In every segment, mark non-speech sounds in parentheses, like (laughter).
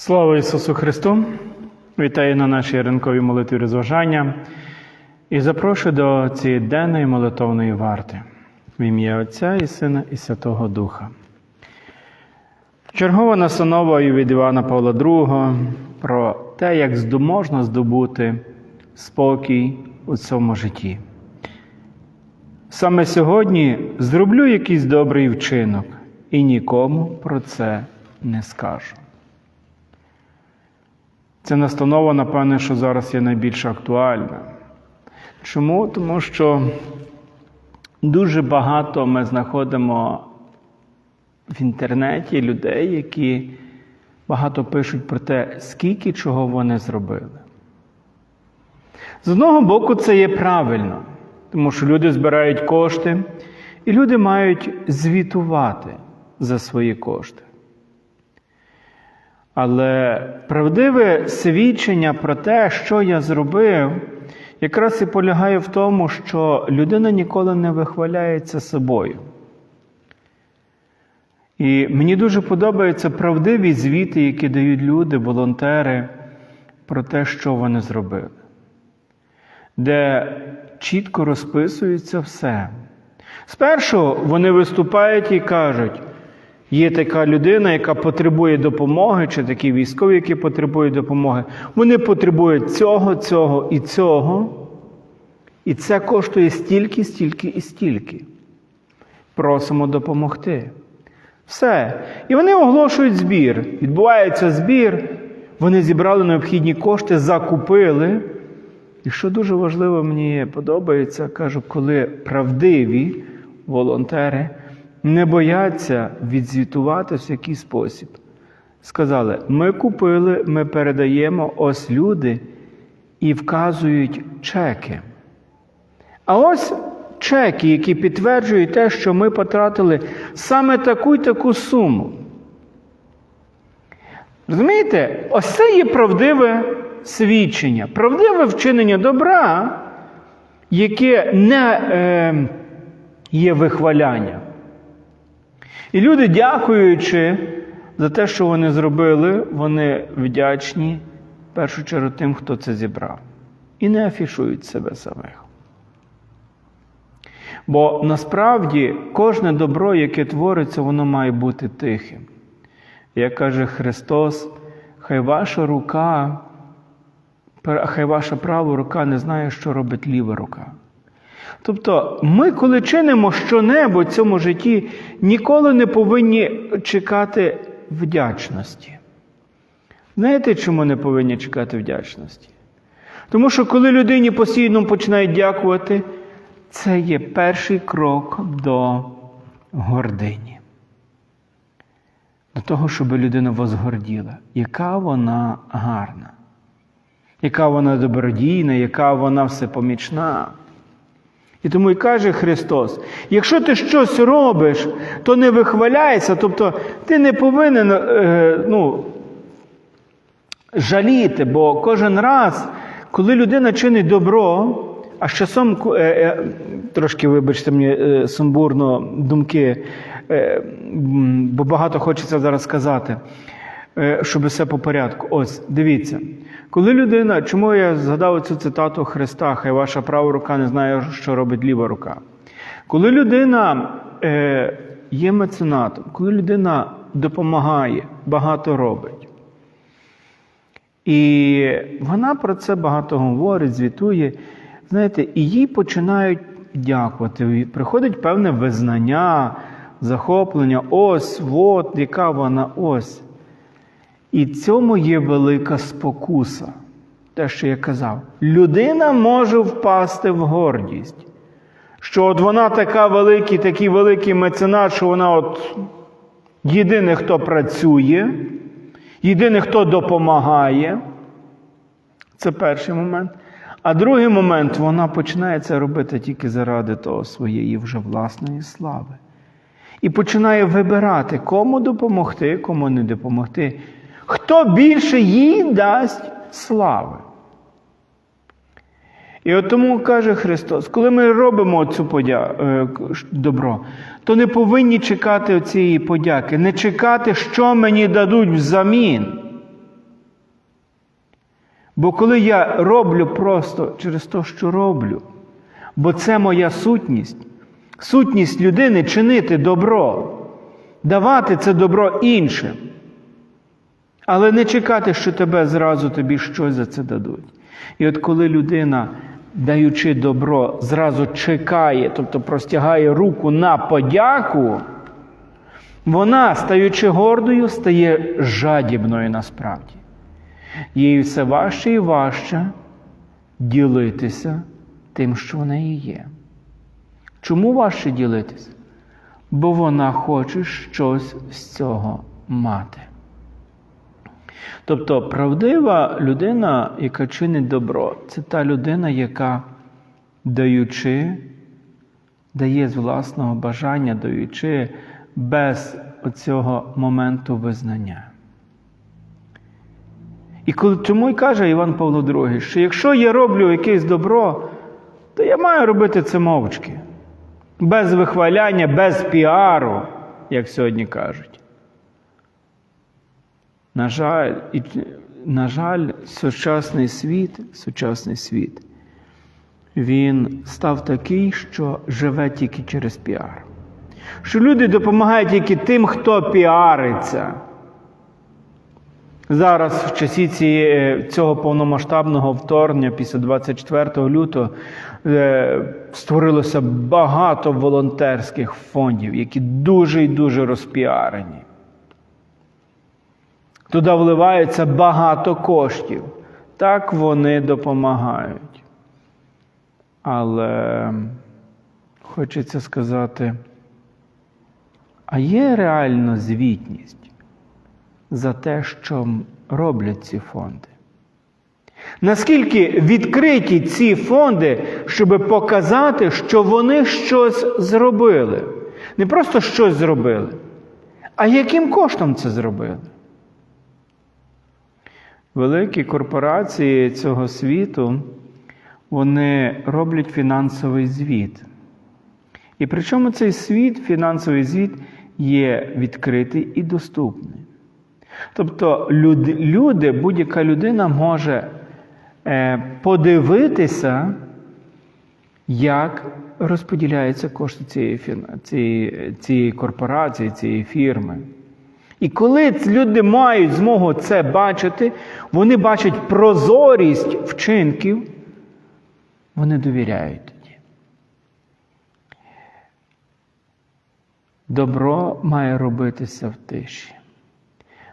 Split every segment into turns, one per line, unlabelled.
Слава Ісусу Христу! Вітаю на нашій ранковій молитві розважання і запрошую до цієї денної молитовної варти в ім'я Отця і Сина і Святого Духа. Чергова настанова від Івана Павла II про те, як здо- можна здобути спокій у цьому житті. Саме сьогодні зроблю якийсь добрий вчинок і нікому про це не скажу. Ця настанова, напевне, що зараз є найбільш актуальна. Чому? Тому що дуже багато ми знаходимо в інтернеті людей, які багато пишуть про те, скільки чого вони зробили. З одного боку, це є правильно, тому що люди збирають кошти, і люди мають звітувати за свої кошти. Але правдиве свідчення про те, що я зробив, якраз і полягає в тому, що людина ніколи не вихваляється собою. І мені дуже подобаються правдиві звіти, які дають люди, волонтери, про те, що вони зробили, де чітко розписується все. Спершу вони виступають і кажуть, Є така людина, яка потребує допомоги, чи такі військові, які потребують допомоги. Вони потребують цього, цього і цього. І це коштує стільки, стільки і стільки. Просимо допомогти. Все. І вони оголошують збір. Відбувається збір. Вони зібрали необхідні кошти, закупили. І що дуже важливо, мені подобається, кажу, коли правдиві волонтери не бояться відзвітувати в який спосіб. Сказали, ми купили, ми передаємо ось люди і вказують чеки. А ось чеки, які підтверджують те, що ми потратили саме таку й таку суму. Розумієте, ось це є правдиве свідчення, правдиве вчинення добра, яке не е, є вихвалянням. І люди, дякуючи за те, що вони зробили, вони вдячні в першу чергу тим, хто це зібрав. І не афішують себе самих. Бо насправді кожне добро, яке твориться, воно має бути тихим. Як каже Христос, хай ваша рука, хай ваша права рука не знає, що робить ліва рука. Тобто, ми, коли чинимо щонебудь в цьому житті, ніколи не повинні чекати вдячності. Знаєте, чому не повинні чекати вдячності? Тому що коли людині постійно починають дякувати, це є перший крок до гордині. До того, щоб людина возгорділа, яка вона гарна, яка вона добродійна, яка вона всепомічна. І тому і каже Христос: якщо ти щось робиш, то не вихваляйся, тобто ти не повинен е, ну, жаліти, бо кожен раз, коли людина чинить добро, а з часом, е, е, трошки, вибачте мені, сумбурно думки, бо багато хочеться зараз сказати, щоб все по порядку. Ось, дивіться. Коли людина, чому я згадав цю цитату Христа, хай ваша права рука не знає, що робить ліва рука. Коли людина е, є меценатом, коли людина допомагає, багато робить. І вона про це багато говорить, звітує. Знаєте, і їй починають дякувати. Приходить певне визнання, захоплення, ось, от, яка вона ось. І цьому є велика спокуса. Те, що я казав, людина може впасти в гордість. Що от вона така великий, такий великий меценат, що вона от єдиний, хто працює, єдиний, хто допомагає. Це перший момент. А другий момент, вона починає це робити тільки заради того своєї вже власної слави. І починає вибирати, кому допомогти, кому не допомогти. Хто більше їй дасть слави? І от тому каже Христос, коли ми робимо цю подя... е, добро, то не повинні чекати цієї подяки, не чекати, що мені дадуть взамін. Бо коли я роблю просто через те, що роблю, бо це моя сутність, сутність людини чинити добро, давати це добро іншим, але не чекати, що тебе зразу тобі щось за це дадуть. І от коли людина, даючи добро, зразу чекає, тобто простягає руку на подяку, вона, стаючи гордою, стає жадібною насправді. Їй все важче і важче ділитися тим, що в неї є. Чому важче ділитися? Бо вона хоче щось з цього мати. Тобто правдива людина, яка чинить добро, це та людина, яка даючи, дає з власного бажання, даючи без оцього моменту визнання. І коли чому й каже Іван Павло II, що якщо я роблю якесь добро, то я маю робити це мовчки, без вихваляння, без піару, як сьогодні кажуть. На жаль, і, на жаль, сучасний світ, сучасний світ, він став такий, що живе тільки через піар. Що люди допомагають тільки тим, хто піариться. Зараз, в часі цієї, цього повномасштабного вторгнення, після 24 лютого, е, створилося багато волонтерських фондів, які дуже і дуже розпіарені. Туди вливається багато коштів. Так вони допомагають. Але хочеться сказати, а є реальна звітність за те, що роблять ці фонди? Наскільки відкриті ці фонди, щоб показати, що вони щось зробили? Не просто щось зробили, а яким коштом це зробили? Великі корпорації цього світу вони роблять фінансовий звіт. І причому цей світ, фінансовий звіт, є відкритий і доступний. Тобто люди, люди будь-яка людина може е, подивитися, як розподіляються кошти цієї, цієї, цієї корпорації, цієї фірми. І коли люди мають змогу це бачити, вони бачать прозорість вчинків, вони довіряють тоді. Добро має робитися в тиші.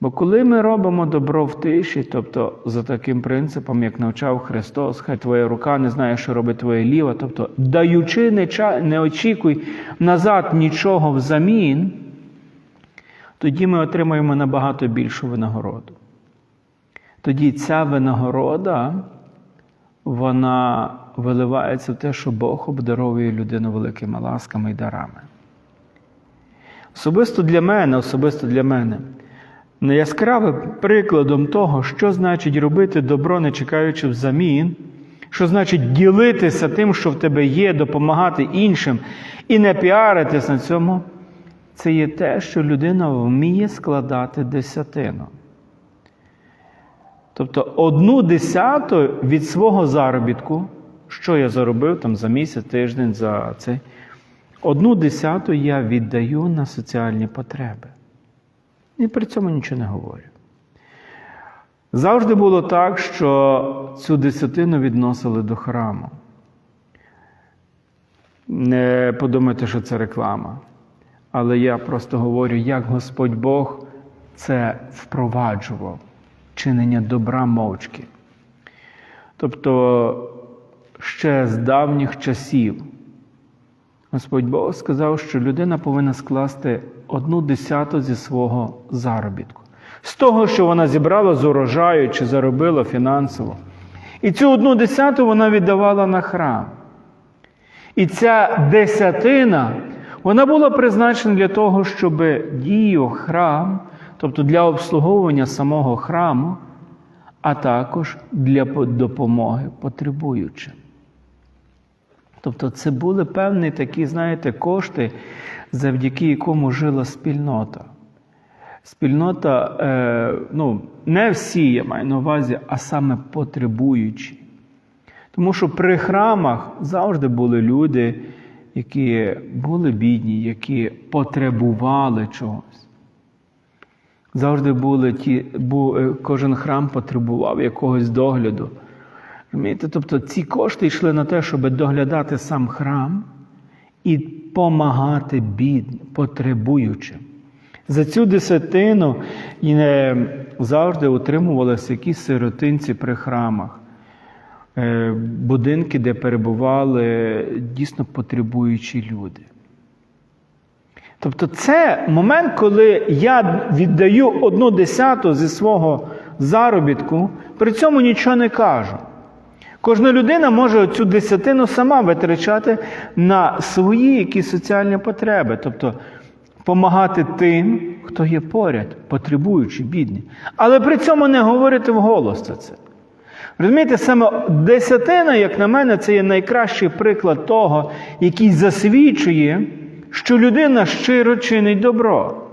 Бо коли ми робимо добро в тиші, тобто за таким принципом, як навчав Христос, хай твоя рука не знає, що робить твоя ліва, тобто даючи, не, очікуй назад нічого взамін, тоді ми отримаємо набагато більшу винагороду. Тоді ця винагорода, вона виливається в те, що Бог обдаровує людину великими ласками і дарами. Особисто для мене, особисто для мене, яскравим прикладом того, що значить робити добро, не чекаючи взамін, що значить ділитися тим, що в тебе є, допомагати іншим і не піаритись на цьому, це є те, що людина вміє складати десятину. Тобто одну десяту від свого заробітку, що я заробив там за місяць, тиждень, за цей, одну десяту я віддаю на соціальні потреби. І при цьому нічого не говорю. Завжди було так, що цю десятину відносили до храму. Не подумайте, що це реклама. Але я просто говорю, як Господь Бог це впроваджував, чинення добра мовчки. Тобто ще з давніх часів Господь Бог сказав, що людина повинна скласти одну десяту зі свого заробітку, з того, що вона зібрала з урожаю чи заробила фінансово. І цю одну десяту вона віддавала на храм. І ця десятина, вона була призначена для того, щоб діяв храм, тобто для обслуговування самого храму, а також для допомоги потребуючим. Тобто це були певні такі, знаєте, кошти, завдяки якому жила спільнота. Спільнота, е, ну, не всі я маю на увазі, а саме потребуючі. Тому що при храмах завжди були люди, які були бідні, які потребували чогось. Завжди були ті, бу, е, кожен храм потребував якогось догляду. Розумієте? Тобто ці кошти йшли на те, щоб доглядати сам храм і помагати бідним, потребуючим. За цю десятину е, завжди утримувалися якісь сиротинці при храмах, будинки, де перебували дійсно потребуючі люди. Тобто це момент, коли я віддаю одну десяту зі свого заробітку, при цьому нічого не кажу. Кожна людина може цю десятину сама витрачати на свої якісь соціальні потреби, тобто допомагати тим, хто є поряд, потребуючи, бідні. Але при цьому не говорити вголос це. Розумієте, саме десятина, як на мене, це є найкращий приклад того, який засвідчує, що людина щиро чинить добро,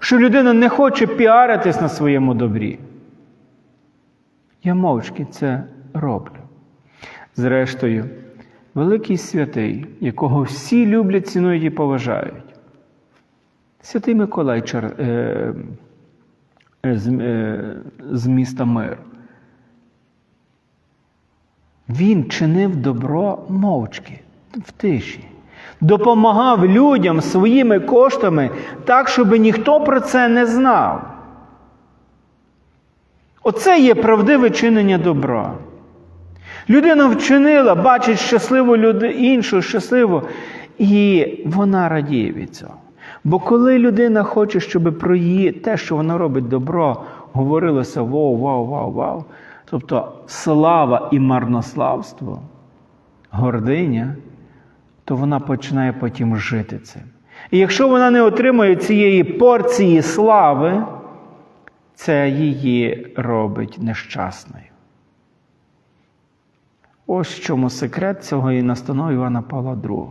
що людина не хоче піаритись на своєму добрі. Я мовчки це роблю. Зрештою, великий святий, якого всі люблять, цінують і поважають. Святий Миколай е... З... Е... з міста Мир. Він чинив добро мовчки в тиші, допомагав людям своїми коштами так, щоб ніхто про це не знав. Оце є правдиве чинення добра. Людина вчинила, бачить щасливу людину, іншу щасливу, і вона радіє від цього. Бо коли людина хоче, щоб про її те, що вона робить добро, говорилося вау, вау, вау, вау. Тобто слава і марнославство, гординя, то вона починає потім жити цим. І якщо вона не отримує цієї порції слави, це її робить нещасною. Ось в чому секрет цього і настанов Івана Павла II.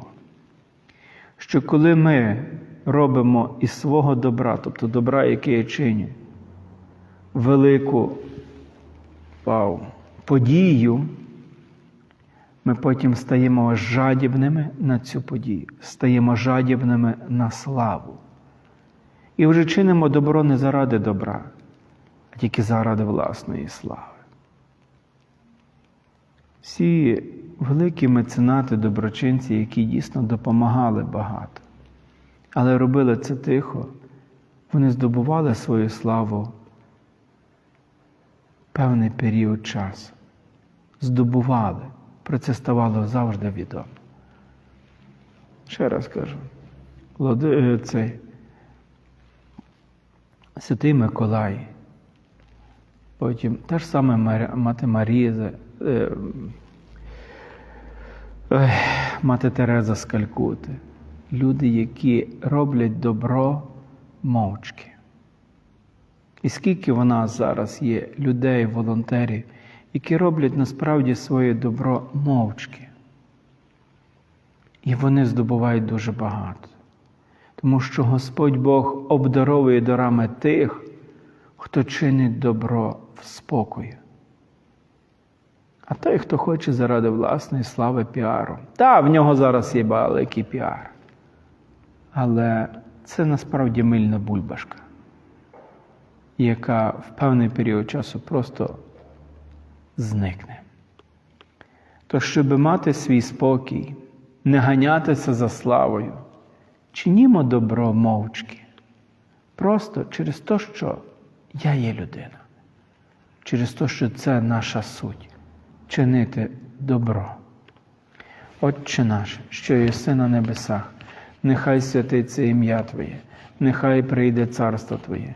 Що коли ми робимо із свого добра, тобто добра, яке я чиню, велику вау, подію, ми потім стаємо жадібними на цю подію, стаємо жадібними на славу. І вже чинимо добро не заради добра, а тільки заради власної слави. Всі великі меценати, доброчинці, які дійсно допомагали багато, але робили це тихо, вони здобували свою славу певний період часу. Здобували. Про це ставало завжди відомо. Ще раз кажу, Влади, цей Святий Миколай, потім та ж саме мати Марія, е, е, мати Тереза з Калькути. Люди, які роблять добро мовчки. І скільки в нас зараз є людей, волонтерів, які роблять насправді своє добро мовчки. І вони здобувають дуже багато. Тому що Господь Бог обдаровує дарами тих, хто чинить добро в спокою. А той, хто хоче заради власної слави піару. Та, в нього зараз є великий піар. Але це насправді мильна бульбашка яка в певний період часу просто зникне. То, щоб мати свій спокій, не ганятися за славою, чинімо добро мовчки, просто через те, що я є людина, через те, що це наша суть чинити добро. Отче наш, що єси на небесах, нехай святиться ім'я Твоє, нехай прийде царство Твоє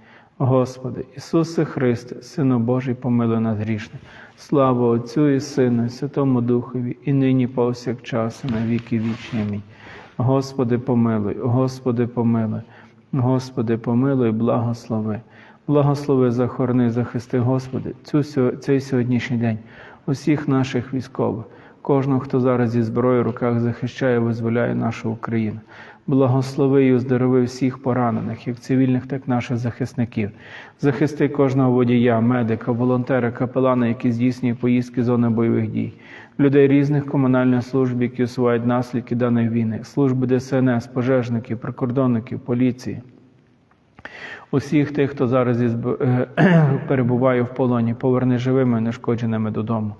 Господи, Ісусе Христе, Сину Божий, помилуй нас грішних. Слава Отцю і Сину, і Святому Духові, і нині повсякчас, і на віки вічні. Амінь. Господи, помилуй, Господи, помилуй, Господи, помилуй, благослови. Благослови, захорони, захисти, Господи, цю, цей сьогоднішній день, усіх наших військових, кожного, хто зараз зі зброєю в руках захищає, визволяє нашу Україну. Благослови і оздорови всіх поранених, як цивільних, так і наших захисників. Захисти кожного водія, медика, волонтера, капелана, які здійснює поїздки зони бойових дій, людей різних комунальних служб, які усувають наслідки даної війни, служби ДСНС, пожежників, прикордонників, поліції. Усіх тих, хто зараз (clears throat) перебуває в полоні, поверни живими нешкодженими додому.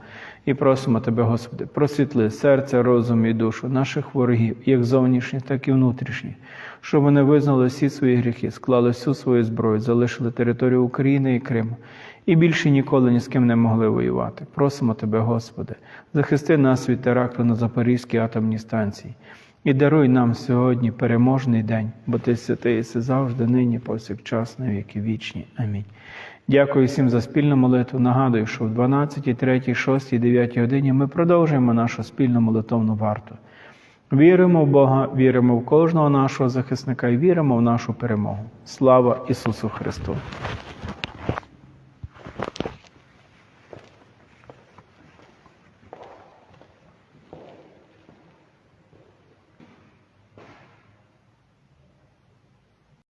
І просимо Тебе, Господи, просвітли серце, розум і душу наших ворогів, як зовнішніх, так і внутрішніх, щоб вони визнали всі свої гріхи, склали всю свою зброю, залишили територію України і Криму і більше ніколи ні з ким не могли воювати. Просимо Тебе, Господи, захисти нас від теракту на Запорізькій атомній станції. І даруй нам сьогодні переможний день, бо ти святий завжди, нині, повсякчас, на віки вічні. Амінь. Дякую всім за спільну молитву. Нагадую, що в 12, 3, 6, 9 годині ми продовжуємо нашу спільну молитовну варту. Віримо в Бога, віримо в кожного нашого захисника і віримо в нашу перемогу. Слава Ісусу Христу!